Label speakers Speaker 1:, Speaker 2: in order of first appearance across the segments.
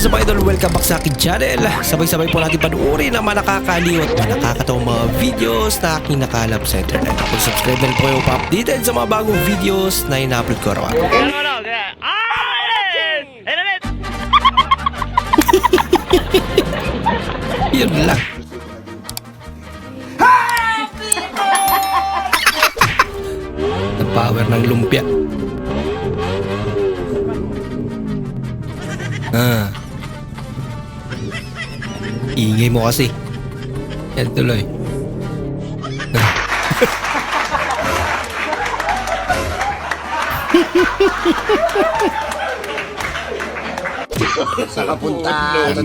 Speaker 1: is up idol? Welcome back sa akin channel. Sabay-sabay po natin panuorin ang mga nakakaliw at mga nakakatawang mga videos na aking nakalap sa internet. Kung subscribe na po kayo pa-updated sa mga bagong videos na ina-upload ko araw
Speaker 2: Ano ano? Internet!
Speaker 1: Yun lang. The power ng lumpia. Ah. Ingay mo kasi. Yan tuloy.
Speaker 3: Sa kapunta,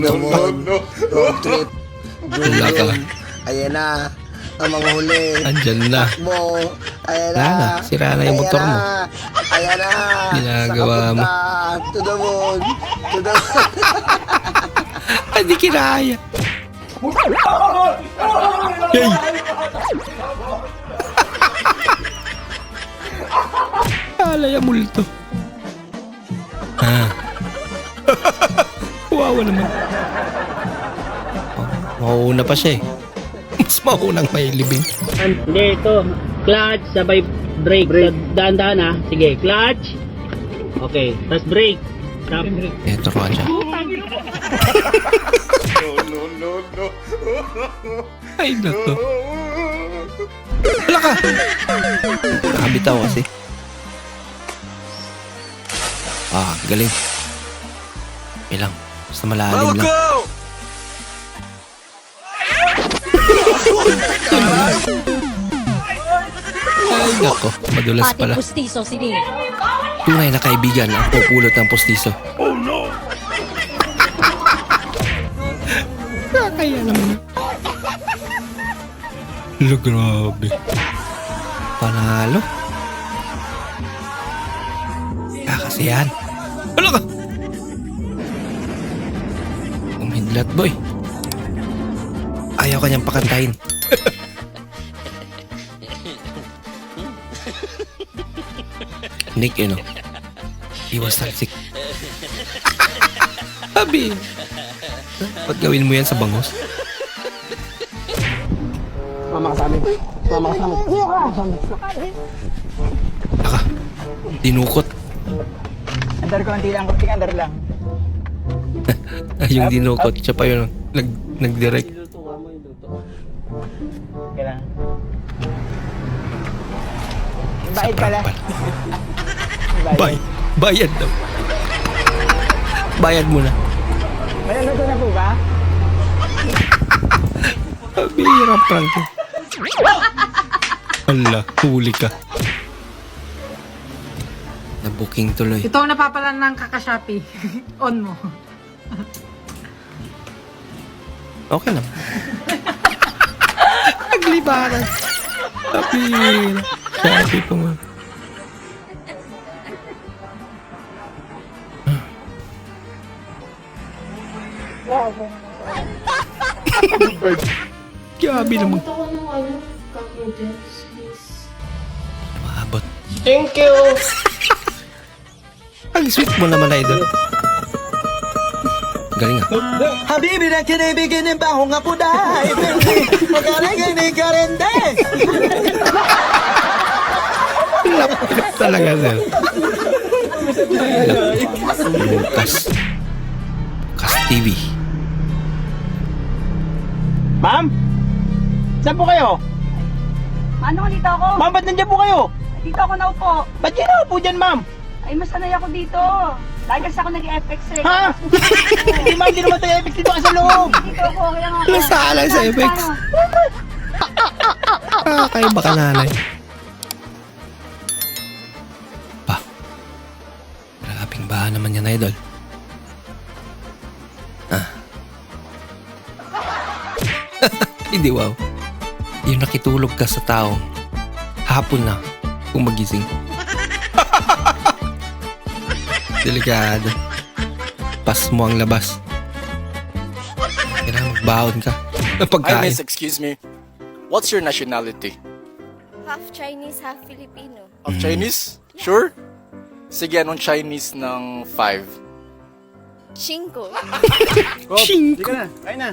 Speaker 3: no, no, no, road trip.
Speaker 1: Wala ka.
Speaker 3: Ayan na, ang mga huli.
Speaker 1: Andyan na.
Speaker 3: Mo, ayan na.
Speaker 1: Wala na, sira na yung motor mo.
Speaker 3: Ayan na.
Speaker 1: Ginagawa mo.
Speaker 3: To the moon. To the moon.
Speaker 1: Ay, di kinaya. Yay! Alay ang multo. Ah. Wawa naman. Oh, mauuna pa siya eh. Mas maunang may libing.
Speaker 4: Hindi, ito. Clutch, sabay brake. brake. Dahan-dahan ha. Sige, clutch. Okay, tapos brake. Stop.
Speaker 1: Eto ka siya. Ay, nako. Wala ka! Nakabitaw kasi. Ah, galing. Okay lang. Basta malalim lang. Ay, nako. Madulas pala.
Speaker 5: pustiso si Ding.
Speaker 1: Tunay na kaibigan ang pupulot ng postiso. No! Kaya naman. Lo, grabe. Panalo. Kaya kasi yan. Ano ka? Umidlat boy. Ayaw kanyang pakantayin. Nick, ano? Iwas talsik. Sabi. Ba't gawin mo yan sa bangos?
Speaker 3: Mama ka sa amin. Mama ka sa amin.
Speaker 1: Aka. Dinukot.
Speaker 6: Under konti lang, konting under lang.
Speaker 1: Ay, yung dinukot. Siya pa yun. Nag, nag-direct.
Speaker 6: Okay lang. Bayad pala. Bayad.
Speaker 1: Bay. Bayad daw. Bayad mo
Speaker 6: ano na po ba?
Speaker 1: Bihira prank ko. Hala, huli ka. Na-booking tuloy.
Speaker 7: Ito ang napapalan ng kakashapi. On mo.
Speaker 1: Okay lang. Naglibaran. Sabi. Sabi ko nga. Grabe naman. Maabot.
Speaker 3: Thank you.
Speaker 1: Ang sweet mo naman, idol. Galing ah.
Speaker 6: Habibi na kinibigin ng bahong ako dahil Magaling ni karende
Speaker 1: Lapit talaga, sir. Bukas. Bukas TV.
Speaker 6: Ma'am? Saan po kayo?
Speaker 8: Ano, dito ako?
Speaker 6: Ma'am, ba't nandiyan po kayo?
Speaker 8: Dito ako naupo.
Speaker 6: Ba't yan ako po dyan, ma'am?
Speaker 8: Ay, masanay ako dito. Lagi kasi ako nag-FX eh.
Speaker 6: Ha? Hindi ma'am, di naman tayo FX dito ka sa loob.
Speaker 8: Dito ako, kaya nga ako.
Speaker 1: Nasalang sa FX. Ah, kayo baka nanay. Pa. Grabing baha naman yan, idol. Ah. Hindi, wow. Yung nakitulog ka sa taong hapon na kung magising. Delikado. Pas mo ang labas. Kailangan magbaon ka. ng
Speaker 9: Hi,
Speaker 1: pagkain.
Speaker 9: miss. Excuse me. What's your nationality?
Speaker 10: Half Chinese, half Filipino.
Speaker 9: Of
Speaker 1: Mm.
Speaker 9: Chinese? Sure? Sige, anong Chinese ng 5?
Speaker 10: Cinco.
Speaker 1: Cinco.
Speaker 3: Sige na, kain na.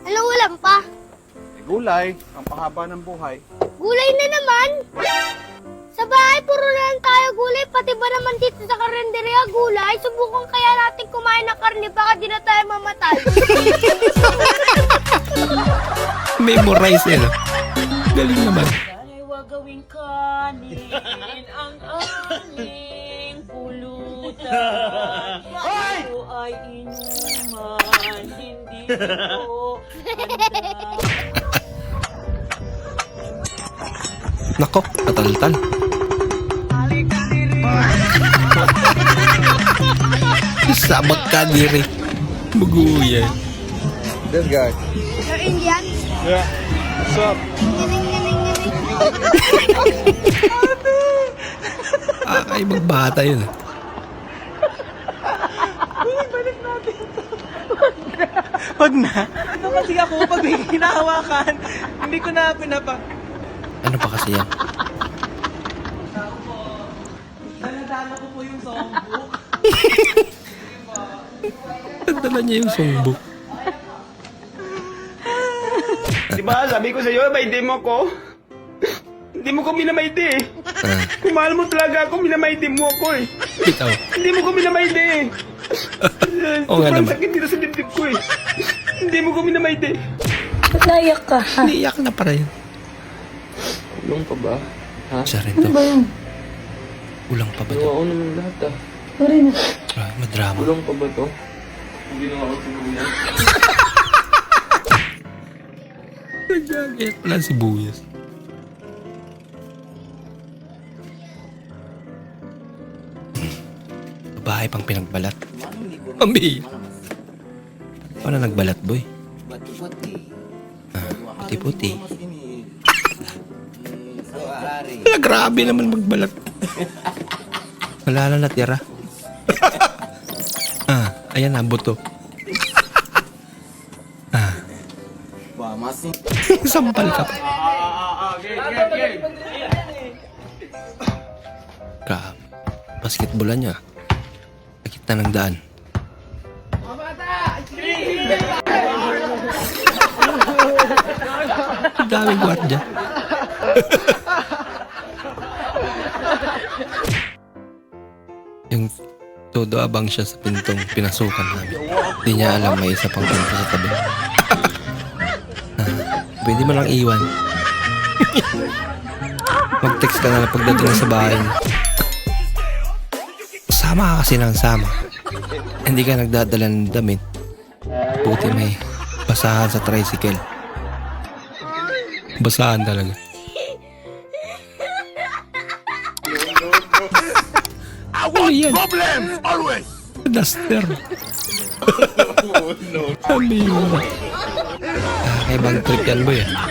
Speaker 10: Alam, ulam pa.
Speaker 3: Gulay, ang pahaba ng buhay.
Speaker 10: Gulay na naman. Sa bahay, puro na lang tayo gulay. Pati ba naman dito sa karinderya gulay? Subukan kaya natin kumain ng karne. Baka di na tayo mamatay.
Speaker 1: Memorize eh, no? Galing naman.
Speaker 4: Ay, wag gawing kanin ang aming pulutan. Ito ay inuman, hindi handa.
Speaker 1: Nako, kataltal. Sabag ka diri. Buguyan.
Speaker 3: This guy.
Speaker 10: You're Indian?
Speaker 3: Yeah. What's up?
Speaker 1: Ah, ay magbata yun. ah.
Speaker 6: Wag na. Ano kasi ako pag may hinahawakan, hindi ko na pinapa...
Speaker 1: Ano pa kasi yan?
Speaker 6: Daladala ko po yung songbook.
Speaker 1: Nagdala niya yung songbok.
Speaker 5: Di ba, sabi ko sa'yo, may demo ko. Hindi mo ko minamaydi eh.
Speaker 1: Ah,
Speaker 5: Kung mahal mo talaga ako, minamaydi mo ako eh.
Speaker 1: bitaw.
Speaker 5: Hindi mo ko minamaydi eh.
Speaker 1: Oo nga
Speaker 5: Sobrang
Speaker 1: naman.
Speaker 5: sakit dito sa dibdib ko eh. Hindi mo ko minamaydi.
Speaker 1: Niyak na para yun.
Speaker 5: Ulong pa ba?
Speaker 1: Isa rin to. Ulang pa ba to?
Speaker 5: Oo naman lahat ah.
Speaker 1: Ay, madrama.
Speaker 5: Ulong pa ba to? Hindi na ako siguro
Speaker 1: Nagagayat pala si Buyas. Bahay pang pinagbalat. Mami. Paano nagbalat, boy? Ah, puti-puti. Wala, grabe naman magbalat. Wala na natira. ah, ayan na, buto. Ah. Sampal ka pa. Ka, basketballan niya. Nakita ng daan. Ang daming gwardiya. Yung todo abang siya sa pintong pinasukan namin. Hindi niya alam may isa pang pinto sa tabi. Ah, pwede mo lang iwan. Mag-text ka na lang pagdating sa bahay. Sama ka kasi ng sama. Hindi ka nagdadala ng damit. Buti may basahan sa tricycle. Basahan talaga. Ano yan?
Speaker 3: Problems, always!
Speaker 1: Duster. oh, no. Sabi mo. Ah, kay bang trip yan boy ah.